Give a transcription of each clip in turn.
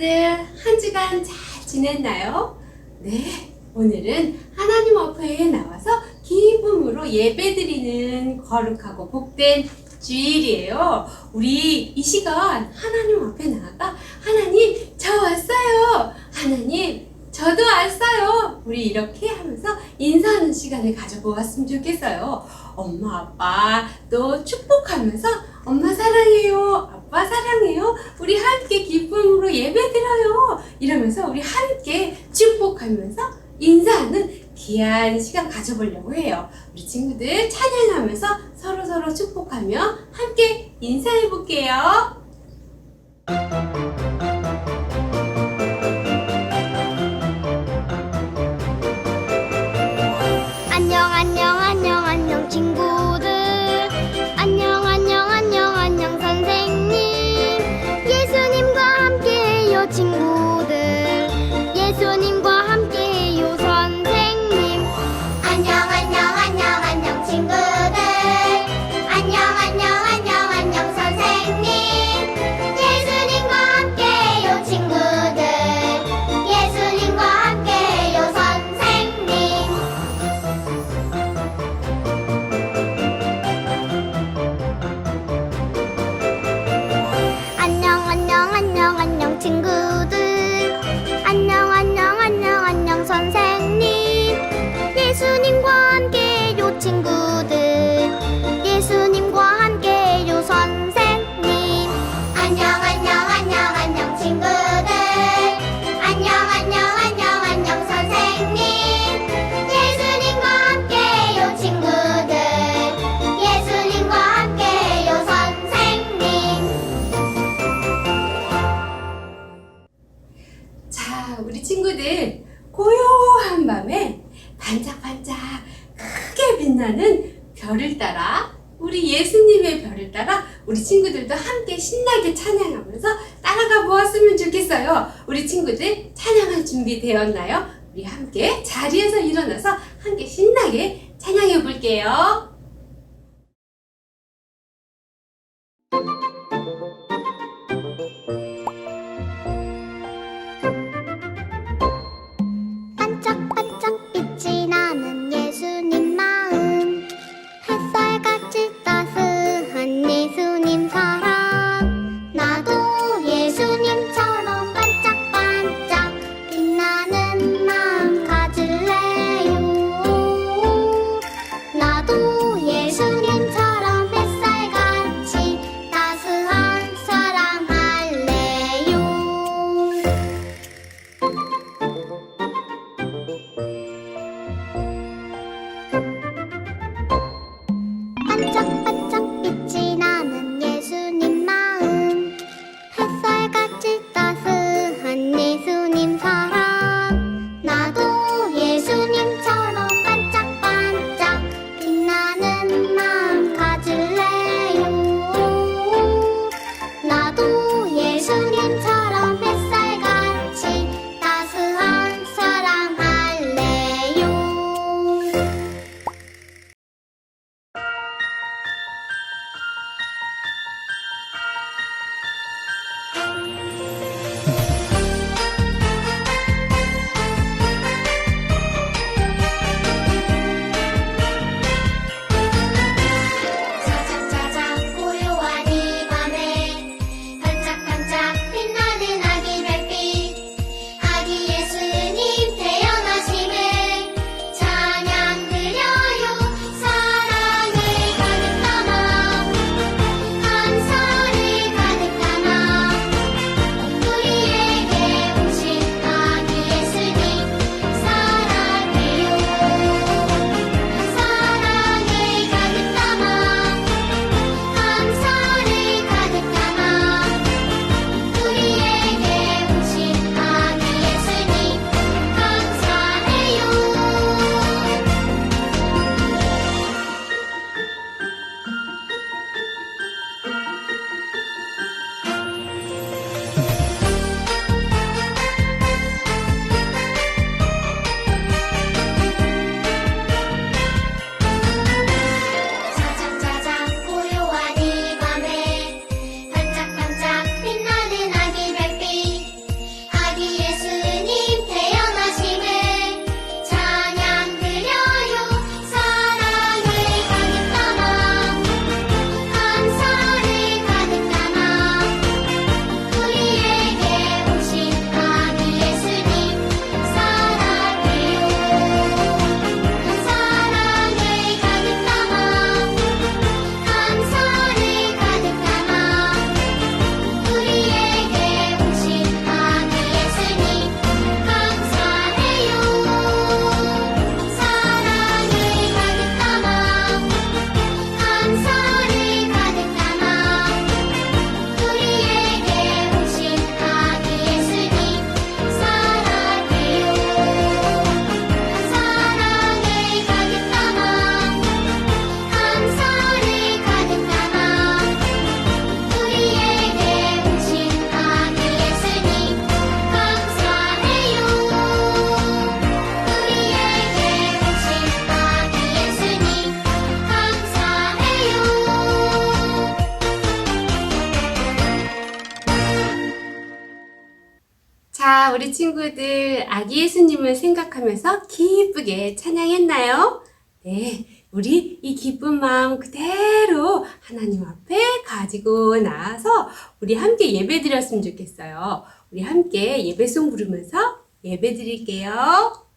친구들 한 주간 잘 지냈나요? 네, 오늘은 하나님 앞에 나와서 기쁨으로 예배드리는 거룩하고 복된 주일이에요. 우리 이 시간 하나님 앞에 나아가 하나님 저 왔어요. 하나님 저도 왔어요. 우리 이렇게 인사하는 시간을 가져보았으면 좋겠어요. 엄마 아빠 또 축복하면서 엄마 사랑해요. 아빠 사랑해요. 우리 함께 기쁨으로 예배드려요. 이러면서 우리 함께 축복하면서 인사하는 귀한 시간 가져보려고 해요. 우리 친구들 찬양하면서 서로 서로 축복하며 함께 인사해 볼게요. 안녕 안녕 안녕 반짝 반짝반짝 친구들 아기 예수님을 생각하면서 기쁘게 찬양했나요? 네, 우리 이 기쁜 마음 그대로 하나님 앞에 가지고 나와서 우리 함께 예배 드렸으면 좋겠어요. 우리 함께 예배송 부르면서 예배 드릴게요.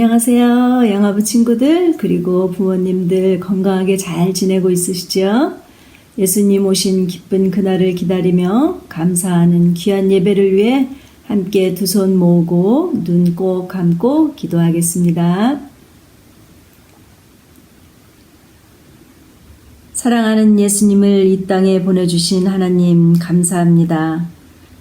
안녕하세요. 영아부 친구들, 그리고 부모님들 건강하게 잘 지내고 있으시죠? 예수님 오신 기쁜 그날을 기다리며 감사하는 귀한 예배를 위해 함께 두 손 모으고 눈 꼭 감고 기도하겠습니다. 사랑하는 예수님을 이 땅에 보내주신 하나님 감사합니다.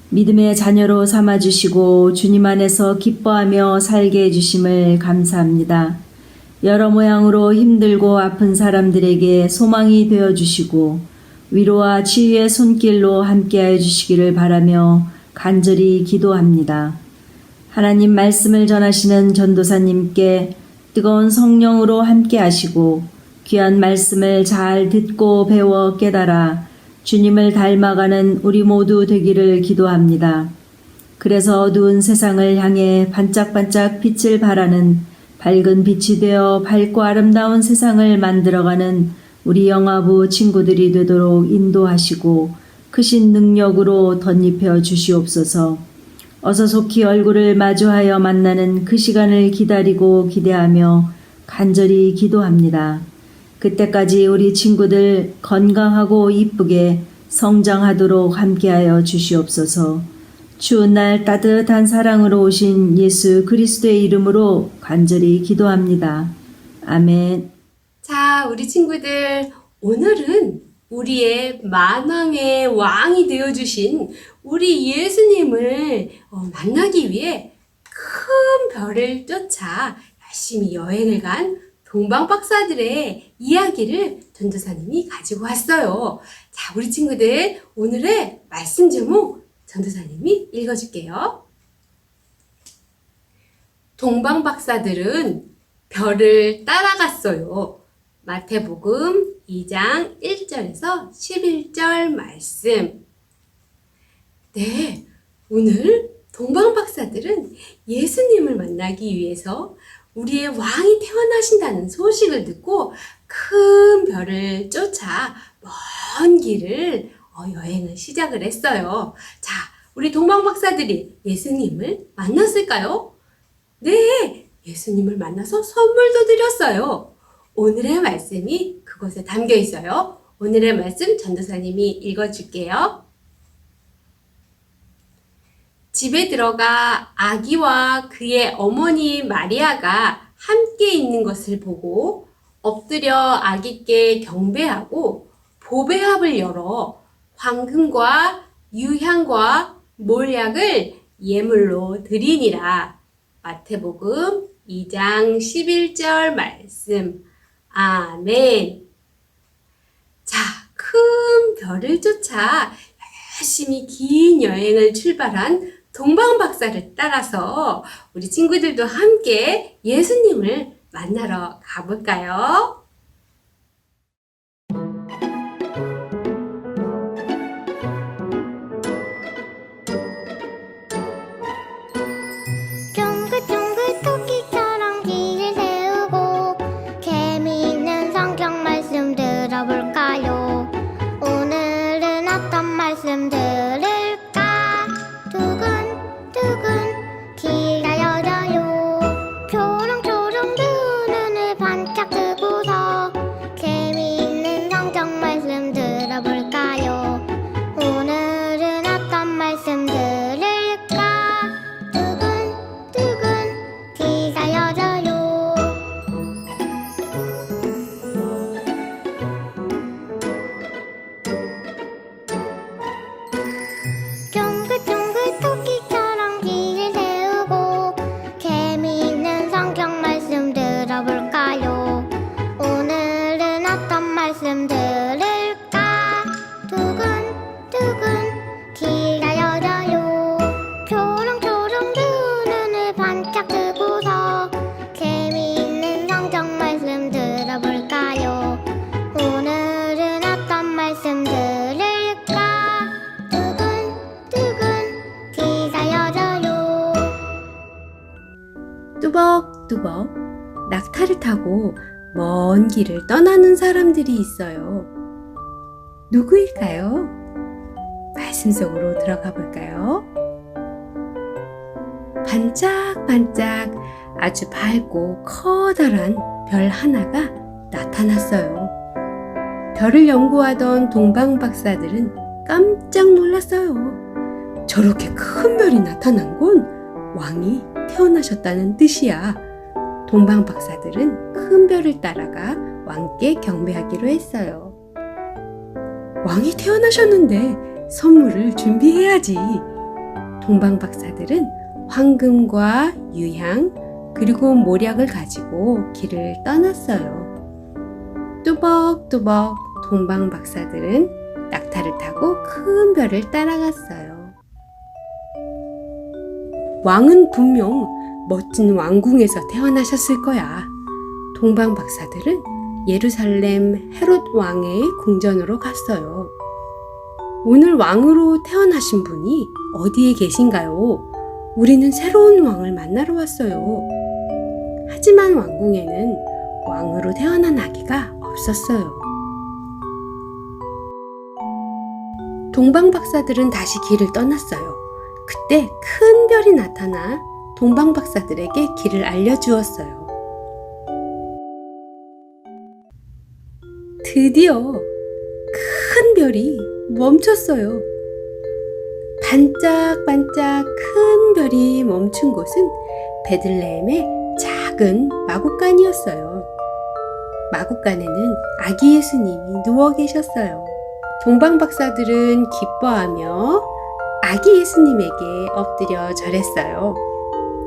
믿음의 자녀로 삼아주시고 주님 안에서 기뻐하며 살게 해주심을 감사합니다. 여러 모양으로 힘들고 아픈 사람들에게 소망이 되어주시고 위로와 치유의 손길로 함께하여 주시기를 바라며 간절히 기도합니다. 하나님 말씀을 전하시는 전도사님께 뜨거운 성령으로 함께하시고 귀한 말씀을 잘 듣고 배워 깨달아 주님을 닮아가는 우리 모두 되기를 기도합니다. 그래서 어두운 세상을 향해 반짝반짝 빛을 발하는 밝은 빛이 되어 밝고 아름다운 세상을 만들어가는 우리 영화부 친구들이 되도록 인도하시고 크신 능력으로 덧입혀 주시옵소서. 어서 속히 얼굴을 마주하여 만나는 그 시간을 기다리고 기대하며 간절히 기도합니다. 그때까지 우리 친구들 건강하고 이쁘게 성장하도록 함께하여 주시옵소서. 추운 날 따뜻한 사랑으로 오신 예수 그리스도의 이름으로 간절히 기도합니다. 아멘. 자, 우리 친구들, 오늘은 우리의 만왕의 왕이 되어주신 우리 예수님을 어, 만나기 위해 큰 별을 쫓아 열심히 여행을 간 동방 박사들의 이야기를 전도사님이 가지고 왔어요. 자, 우리 친구들, 오늘의 말씀 제목 전도사님이 읽어줄게요. 동방 박사들은 별을 따라갔어요. 마태복음 2장 1절에서 11절 말씀. 네, 오늘 동방 박사들은 예수님을 만나기 위해서 우리의 왕이 태어나신다는 소식을 듣고 큰 별을 쫓아 먼 길을 어, 여행을 시작을 했어요. 자, 우리 동방박사들이 예수님을 만났을까요? 네, 예수님을 만나서 선물도 드렸어요. 오늘의 말씀이 그곳에 담겨 있어요. 오늘의 말씀 전도사님이 읽어줄게요. 집에 들어가 아기와 그의 어머니 마리아가 함께 있는 것을 보고 엎드려 아기께 경배하고 보배합을 열어 황금과 유향과 몰약을 예물로 드리니라. 마태복음 2장 11절 말씀. 아멘. 자, 큰 별을 쫓아 열심히 긴 여행을 출발한 동방 박사를 따라서 우리 친구들도 함께 예수님을 만나러 가볼까요? 들어볼까요? 오늘은 어떤 말씀 들 Özlemde 길을 떠나는 사람들이 있어요. 누구일까요? 말씀 속으로 들어가 볼까요? 반짝반짝 아주 밝고 커다란 별 하나가 나타났어요. 별을 연구하던 동방 박사들은 깜짝 놀랐어요. 저렇게 큰 별이 나타난 건 왕이 태어나셨다는 뜻이야. 동방 박사들은 큰 별을 따라가 왕께 경배하기로 했어요. 왕이 태어나셨는데 선물을 준비해야지. 동방 박사들은 황금과 유향 그리고 모략을 가지고 길을 떠났어요. 뚜벅뚜벅 동방 박사들은 낙타를 타고 큰 별을 따라갔어요. 왕은 분명 멋진 왕궁에서 태어나셨을 거야. 동방 박사들은 예루살렘 헤롯 왕의 궁전으로 갔어요. 오늘 왕으로 태어나신 분이 어디에 계신가요? 우리는 새로운 왕을 만나러 왔어요. 하지만 왕궁에는 왕으로 태어난 아기가 없었어요. 동방 박사들은 다시 길을 떠났어요. 그때 큰 별이 나타나 동방 박사들에게 길을 알려주었어요. 드디어 큰 별이 멈췄어요. 반짝반짝 큰 별이 멈춘 곳은 베들레헴의 작은 마구간이었어요. 마구간에는 아기 예수님이 누워 계셨어요. 동방 박사들은 기뻐하며 아기 예수님에게 엎드려 절했어요.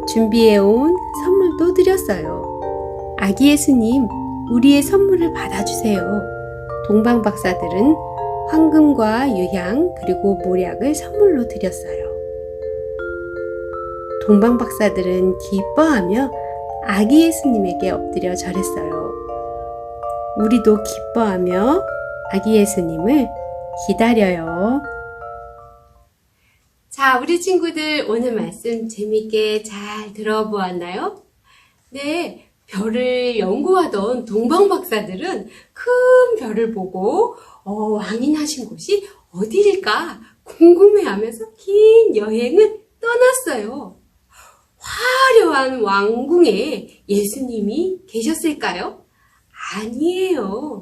준비해온 선물도 드렸어요. 아기 예수님, 우리의 선물을 받아주세요. 동방 박사들은 황금과 유향 그리고 모략을 선물로 드렸어요. 동방 박사들은 기뻐하며 아기 예수님에게 엎드려 절했어요. 우리도 기뻐하며 아기 예수님을 기다려요. 자, 우리 친구들 오늘 말씀 재밌게 잘 들어보았나요? 네, 별을 연구하던 동방 박사들은 큰 별을 보고 어, 왕이 나신 곳이 어디일까 궁금해하면서 긴 여행을 떠났어요. 화려한 왕궁에 예수님이 계셨을까요? 아니에요.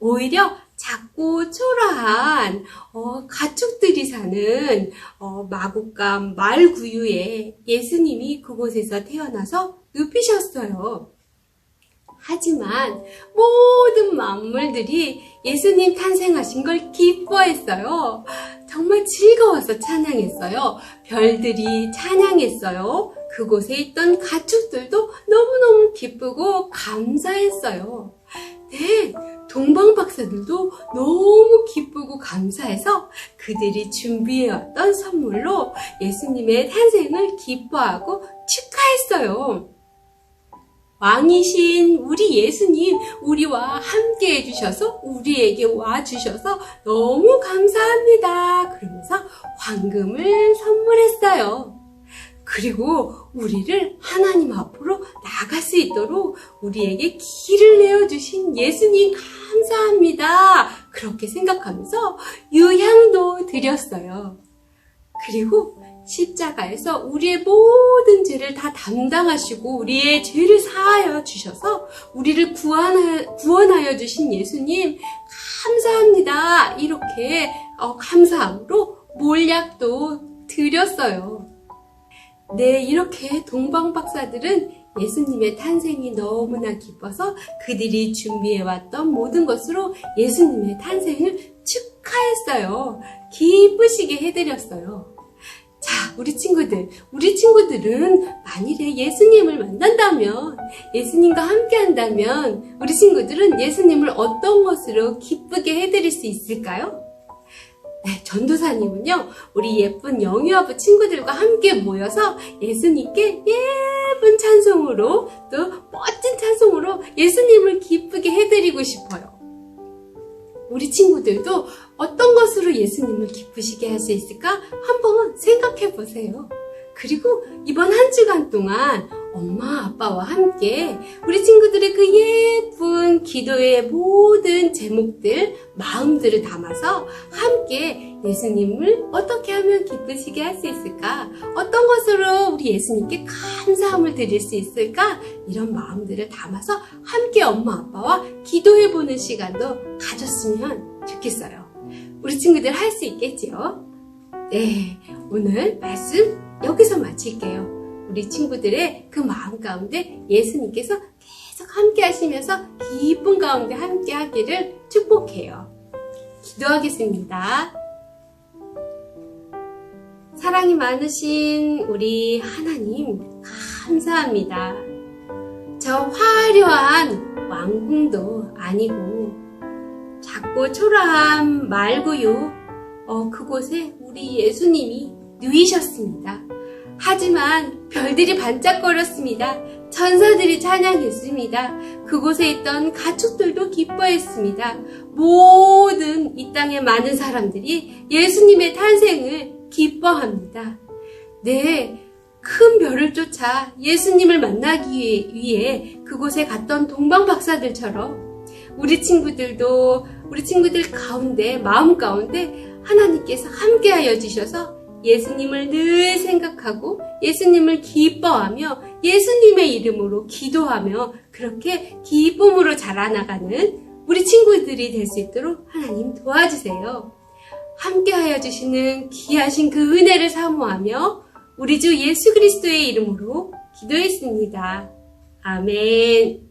오히려 작고 초라한 어, 가축들이 사는 어, 마곡간 말구유에 예수님이 그곳에서 태어나서 눕히셨어요. 하지만 모든 만물들이 예수님 탄생하신 걸 기뻐했어요. 정말 즐거워서 찬양했어요. 별들이 찬양했어요. 그곳에 있던 가축들도 너무너무 기쁘고 감사했어요. 네, 동방 박사들도 너무 기쁘고 감사해서 그들이 준비해왔던 선물로 예수님의 탄생을 기뻐하고 축하했어요. 왕이신 우리 예수님, 우리와 함께 해주셔서 우리에게 와주셔서 너무 감사합니다. 그러면서 황금을 선물했어요. 그리고 우리를 하나님 앞으로 나갈 수 있도록 우리에게 길을 내어주신 예수님 감사합니다. 그렇게 생각하면서 유향도 드렸어요. 그리고 십자가에서 우리의 모든 죄를 다 담당하시고 우리의 죄를 사하여 주셔서 우리를 구원하여, 구원하여 주신 예수님 감사합니다. 이렇게 어, 감사함으로 몰약도 드렸어요. 네, 이렇게 동방 박사들은 예수님의 탄생이 너무나 기뻐서 그들이 준비해왔던 모든 것으로 예수님의 탄생을 축하했어요. 기쁘시게 해드렸어요. 자, 우리 친구들, 우리 친구들은 만일에 예수님을 만난다면, 예수님과 함께 한다면, 우리 친구들은 예수님을 어떤 것으로 기쁘게 해드릴 수 있을까요? 네, 전도사님은요, 우리 예쁜 영유아부 친구들과 함께 모여서 예수님께 예쁜 찬송으로, 또 멋진 찬송으로 예수님을 기쁘게 해드리고 싶어요. 우리 친구들도 어떤 것으로 예수님을 기쁘시게 할 수 있을까? 한번 생각해 보세요. 그리고 이번 한 주간 동안 엄마, 아빠와 함께 우리 친구들의 그 예쁜 기도의 모든 제목들, 마음들을 담아서 함께 예수님을 어떻게 하면 기쁘시게 할 수 있을까? 어떤 것으로 우리 예수님께 감사함을 드릴 수 있을까? 이런 마음들을 담아서 함께 엄마, 아빠와 기도해보는 시간도 가졌으면 좋겠어요. 우리 친구들 할 수 있겠지요? 네, 오늘 말씀 여기서 마칠게요. 우리 친구들의 그 마음 가운데 예수님께서 계속 함께 하시면서 기쁜 가운데 함께 하기를 축복해요. 기도하겠습니다. 사랑이 많으신 우리 하나님, 감사합니다. 저 화려한 왕궁도 아니고, 작고 초라한 말고요. 어, 그곳에 우리 예수님이 누이셨습니다. 하지만 별들이 반짝거렸습니다. 천사들이 찬양했습니다. 그곳에 있던 가축들도 기뻐했습니다. 모든 이 땅의 많은 사람들이 예수님의 탄생을 기뻐합니다. 네, 큰 별을 쫓아 예수님을 만나기 위해 그곳에 갔던 동방 박사들처럼 우리 친구들도 우리 친구들 가운데 마음 가운데 하나님께서 함께하여 주셔서 예수님을 늘 생각하고 예수님을 기뻐하며 예수님의 이름으로 기도하며 그렇게 기쁨으로 자라나가는 우리 친구들이 될 수 있도록 하나님 도와주세요. 함께하여 주시는 귀하신 그 은혜를 사모하며 우리 주 예수 그리스도의 이름으로 기도했습니다. 아멘.